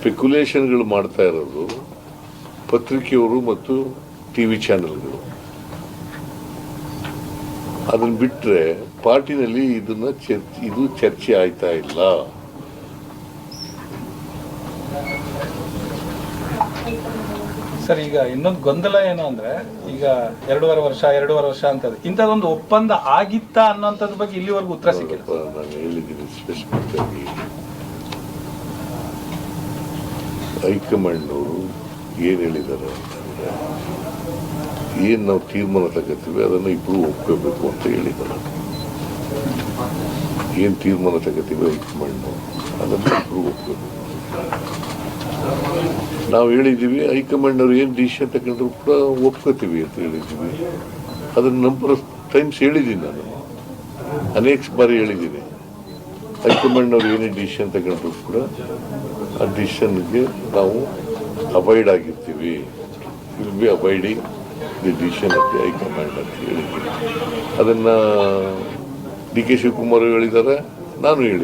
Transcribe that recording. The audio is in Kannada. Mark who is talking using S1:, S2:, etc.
S1: ಸ್ಪೆಕ್ಯುಲೇಷನ್ಗಳು ಮಾಡ್ತಾ ಇರೋದು ಪತ್ರಿಕೆಯವರು ಮತ್ತು ಟಿ ವಿ ಚಾನೆಲ್ಗಳು. ಅದನ್ನ ಬಿಟ್ಟರೆ ಪಾರ್ಟಿನಲ್ಲಿ ಇದನ್ನ ಚರ್ಚೆ ಇದು ಚರ್ಚೆ ಆಯ್ತಾ ಇಲ್ಲ?
S2: ಸರ್ ಈಗ ಇನ್ನೊಂದು ಗೊಂದಲ ಏನು ಅಂದ್ರೆ ಈಗ ಎರಡೂವರೆ ವರ್ಷ ಎರಡೂವರೆ ವರ್ಷ ಅಂತ ಇಂಥದ್ದೊಂದು ಒಪ್ಪಂದ ಆಗಿತ್ತಾ ಅನ್ನೋಂಥದ್ರ ಬಗ್ಗೆ ಇಲ್ಲಿವರೆಗೂ ಉತ್ತರ ಸಿಕ್ಕಿಲ್ಲ.
S1: ನಾನು ಹೇಳಿದ್ದೀನಿ ಸ್ಪೆಸಿಫಿಕ್ ಆಗಿ ಹೈಕಮಾಂಡ್ನವರು ಏನು ಹೇಳಿದ್ದಾರೆ ಅಂತಂದ್ರೆ, ಏನು ನಾವು ತೀರ್ಮಾನ ತಗೋತೀವಿ ಅದನ್ನು ಇಬ್ಬರು ಒಪ್ಕೋಬೇಕು ಅಂತ ಹೇಳಿದ್ದಾರೆ. ಏನು ತೀರ್ಮಾನ ತಗೋತೀವಿ ಹೈಕಮಾಂಡ್ನವರು, ಅದನ್ನು ಇಬ್ಬರು ಒಪ್ಕೋಬೇಕು. ನಾವು ಹೇಳಿದ್ದೀವಿ, ಹೈಕಮಾಂಡ್ನವ್ರು ಏನು ಡಿಸಿಷನ್ ತಗೊಂಡ್ರು ಕೂಡ ಒಪ್ಕೋತೀವಿ ಅಂತ ಹೇಳಿದ್ದೀವಿ. ಅದನ್ನು ನಂಬರ್ ಆಫ್ ಟೈಮ್ಸ್ ಹೇಳಿದ್ದೀನಿ ನಾನು. ಅನೇಕ ಬಾರಿ ಹೇಳಿದ್ದೀನಿ. ಹೈಕಮಾಂಡ್ನವ್ರು ಏನೇ ಡಿಸಿಷನ್ ತಗೊಂಡ್ರು ಕೂಡ ಆ ಡಿಸಿಷನ್ಗೆ ನಾವು ಅವಾಯ್ಡ್ ಆಗಿರ್ತೀವಿ. Will be avoiding the decision of the high command ಅಂತ ಹೇಳಿದ್ದೀನಿ ಅದನ್ನು ಡಿ ಕೆ ಶಿವಕುಮಾರ್ ಹೇಳಿದ್ದಾರೆ, ನಾನು ಹೇಳಿ